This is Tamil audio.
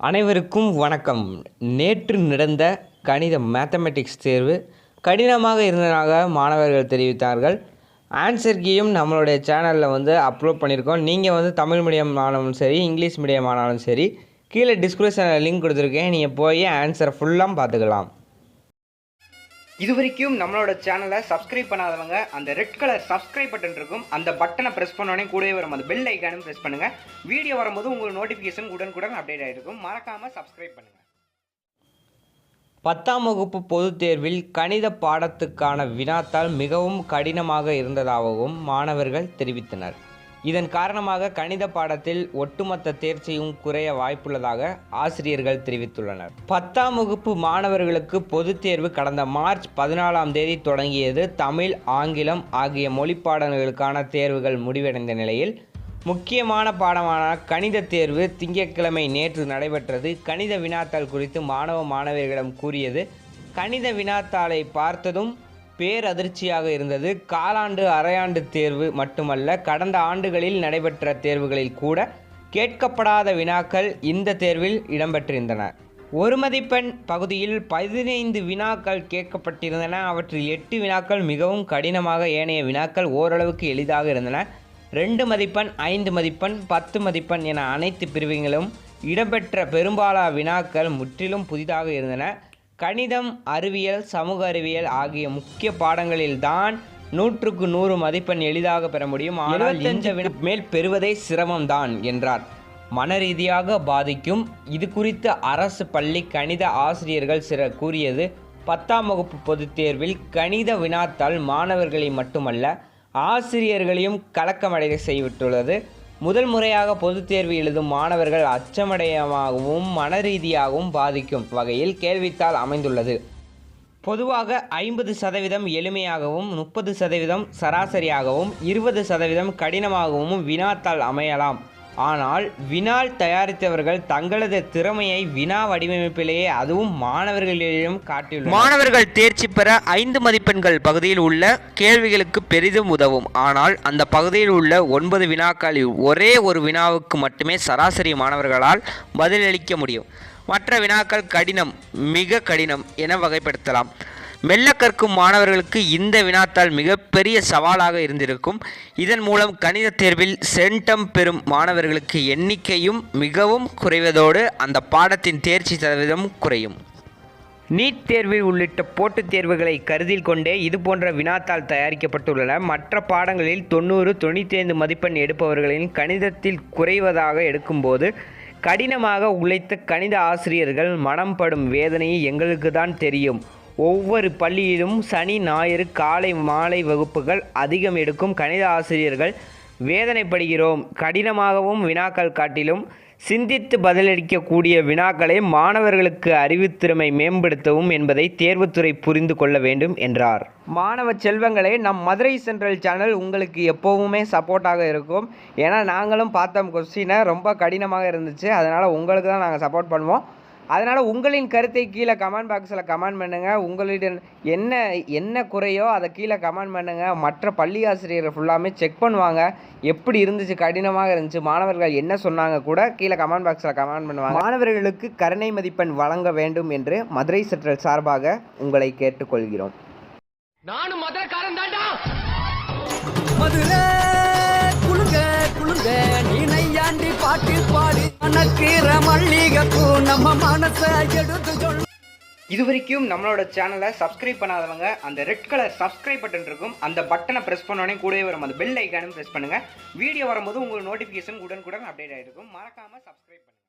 அனைவருக்கும் வணக்கம். நேற்று நடந்த கணித மேத்தமெட்டிக்ஸ் தேர்வு கடினமாக இருந்ததாக மாணவர்கள் தெரிவித்தார்கள். ஆன்சர் கீயும் நம்மளுடைய சேனலில் வந்து அப்லோட் பண்ணியிருக்கோம். நீங்கள் வந்து தமிழ் மீடியம் ஆனாலும் சரி இங்கிலீஷ் மீடியம் ஆனாலும் சரி கீழே டிஸ்கிரிப்ஷனில் லிங்க் கொடுத்துருக்கேன். நீங்கள் போய் ஆன்சரை ஃபுல்லாக பார்த்துக்கலாம். இது வரைக்கும் நம்மளோட சேனலை சப்ஸ்கிரைப் பண்ணாதவங்க அந்த ரெட் கலர் சப்ஸ்கிரைப் பட்டன் இருக்கும். அந்த பட்டனை ப்ரெஸ் பண்ணோடனே கூடவே வரும். அந்த பெல் ஐக்கானும் ப்ரெஸ் பண்ணுங்கள் வீடியோ வரும்போது உங்களுக்கு நோட்டிஃபிகேஷன் உடனுக்குடன் அப்டேட் ஆகிருக்கும் மறக்காமல் சப்ஸ்கிரைப் பண்ணுங்கள் பத்தாம் வகுப்பு பொதுத் தேர்வில் கணித பாடத்துக்கான வினாத்தால் மிகவும் கடினமாக இருந்ததாகவும் மாணவர்கள் தெரிவித்தனர். இதன் காரணமாக கணித பாடத்தில் ஒட்டுமொத்த தேர்ச்சியும் குறைய வாய்ப்புள்ளதாக ஆசிரியர்கள் தெரிவித்துள்ளனர். பத்தாம் வகுப்பு மாணவர்களுக்கு பொதுத் தேர்வு கடந்த மார்ச் பதினாலாம் தேதி தொடங்கியது தமிழ் ஆங்கிலம் ஆகிய மொழி பாடங்களுக்கான தேர்வுகள் முடிவடைந்த நிலையில் முக்கியமான பாடமான கணித தேர்வு திங்கட்கிழமை நேற்று நடைபெற்றது. கணித வினாத்தாள் குறித்து மாணவ மாணவியர்களிடம் கூறியது கணித வினாத்தாளை பார்த்ததும் பேரதிர்ச்சியாக இருந்தது. காலாண்டு அரையாண்டு தேர்வு மட்டுமல்ல கடந்த ஆண்டுகளில் நடைபெற்ற தேர்வுகளில் கூட கேட்கப்படாத வினாக்கள் இந்த தேர்வில் இடம்பெற்றிருந்தன. ஒரு மதிப்பெண் பகுதியில் பதினைந்து வினாக்கள் கேட்கப்பட்டிருந்தன. அவற்றில் எட்டு வினாக்கள் மிகவும் கடினமாக ஏனைய வினாக்கள் ஓரளவுக்கு எளிதாக இருந்தன. ரெண்டு மதிப்பெண் ஐந்து மதிப்பெண் பத்து மதிப்பெண் என அனைத்து பிரிவுகளும் இடம்பெற்ற பெரும்பாலான வினாக்கள் முற்றிலும் புதிதாக இருந்தன. கணிதம் அறிவியல் சமூக அறிவியல் ஆகிய முக்கிய பாடங்களில்தான் நூற்றுக்கு நூறு மதிப்பெண் எளிதாக பெற முடியும். ஆனால் இந்த மேல் பெறுவதே சிரமம்தான் என்றார். மனரீதியாக பாதிக்கும். இது குறித்து அரசு பள்ளி கணித ஆசிரியர்கள் சிலர் கூறியது பத்தாம் வகுப்பு பொதுத் தேர்வில் கணித வினாத்தாள் மாணவர்களை மட்டுமல்ல ஆசிரியர்களையும் கலக்கமடைய செய்துவிட்டுள்ளது. முதல் முறையாக பொதுத் தேர்வு எழுதும் மாணவர்கள் அச்சமடையமாகவும் மன ரீதியாகவும் பாதிக்கும் வகையில் கேள்வித்தாள் அமைந்துள்ளது. பொதுவாக ஐம்பது சதவீதம் எளிமையாகவும் முப்பது சதவீதம் சராசரியாகவும் இருபது சதவீதம் கடினமாகவும் வினாத்தாள் அமையலாம். ஆனால் வினால் தயாரித்தவர்கள் தங்களது திறமையை வினா வடிவமைப்பிலேயே அதுவும் மாணவர்களிடம் காட்டியுள்ளனர். மாணவர்கள் தேர்ச்சி பெற ஐந்து மதிப்பெண்கள் பகுதியில் உள்ள கேள்விகளுக்கு பெரிதும் உதவும். ஆனால் அந்த பகுதியில் உள்ள ஒன்பது வினாக்களில் ஒரே ஒரு வினாவுக்கு மட்டுமே சராசரி மாணவர்களால் பதிலளிக்க முடியும். மற்ற வினாக்கள் கடினம் மிக கடினம் என வகைப்படுத்தலாம். மெல்ல கற்கும் மாணவர்களுக்கு இந்த வினாத்தாள் மிகப்பெரிய சவாலாக இருந்திருக்கும். இதன் மூலம் கணித தேர்வில் சென்டம் பெறும் மாணவர்களுக்கு எண்ணிக்கையும் மிகவும் குறைவதோடு அந்த பாடத்தின் தேர்ச்சி சதவீதம் குறையும். நீட் தேர்வு உள்ளிட்ட போட்டுத் தேர்வுகளை கருத்தில் கொண்டே இதுபோன்ற வினாத்தாள் தயாரிக்கப்பட்டுள்ளன. மற்ற பாடங்களில் தொண்ணூறு தொண்ணூற்றி ஐந்து மதிப்பெண் எடுப்பவர்களின் கணிதத்தில் குறைவதாக எடுக்கும்போது கடினமாக உழைத்த கணித ஆசிரியர்கள் மனம் படும் வேதனையை எங்களுக்கு தான் தெரியும். ஒவ்வொரு பள்ளியிலும் சனி ஞாயிறு காலை மாலை வகுப்புகள் அதிகம் எடுக்கும் கணித ஆசிரியர்கள் வேதனைப்படுகிறோம். கடினமாகவும் வினாக்கள் காட்டிலும் சிந்தித்து பதிலளிக்கக்கூடிய வினாக்களை மாணவர்களுக்கு அறிவுத்திறமை மேம்படுத்தவும் என்பதை தேர்வுத்துறை புரிந்து கொள்ள வேண்டும் என்றார். மாணவ செல்வங்களே நம் மதுரை சென்ட்ரல் சேனல் உங்களுக்கு எப்போவுமே சப்போர்ட்டாக இருக்கும். ஏன்னா நாங்களும் பார்த்தோம் கொஸ்டினை ரொம்ப கடினமாக இருந்துச்சு. அதனால் உங்களுக்கு தான் நாங்கள் சப்போர்ட் பண்ணுவோம். அதனால் உங்களின் கருத்தை கீழே கமெண்ட் பாக்ஸில் கமெண்ட் பண்ணுங்கள் உங்களிடம் என்ன என்ன குறையோ அதை கீழே கமெண்ட் பண்ணுங்கள் மற்ற பள்ளி ஆசிரியர்கள் ஃபுல்லாமே செக் பண்ணுவாங்க. எப்படி இருந்துச்சு கடினமாக இருந்துச்சு மாணவர்கள் என்ன சொன்னாங்க கூட கீழே கமெண்ட் பாக்ஸில் கமெண்ட் பண்ணுவாங்க. மாணவர்களுக்கு கருணை மதிப்பெண் வழங்க வேண்டும் என்று மதுரை சென்ட்ரல் சார்பாக உங்களை கேட்டுக்கொள்கிறோம். நானும் மதுரக்காரன் தாண்டா மதுரை குளுங்க குளுங்க நீ நையாண்டி பாட்டு பாடி மணக்கிற மல்லிகைப்பூ நம்ம மனச எடுத்து இது இதுவரைக்கும் நம்மளோட சேனலை சப்ஸ்கிரைப் பண்ணாதவங்க அந்த ரெட் கலர் சப்ஸ்கிரைப் பட்டன் இருக்கும். அந்த பட்டனை ப்ரெஸ் பண்ணோடனே கூடவே வரும். அந்த பெல் ஐக்கானும் ப்ரெஸ் பண்ணுங்கள் வீடியோ வரும்போது உங்களுக்கு நோட்டிஃபிகேஷன் உடனுக்குடன் அப்டேட் ஆகிருக்கும் மறக்காமல் சப்ஸ்கிரைப் பண்ணுங்கள்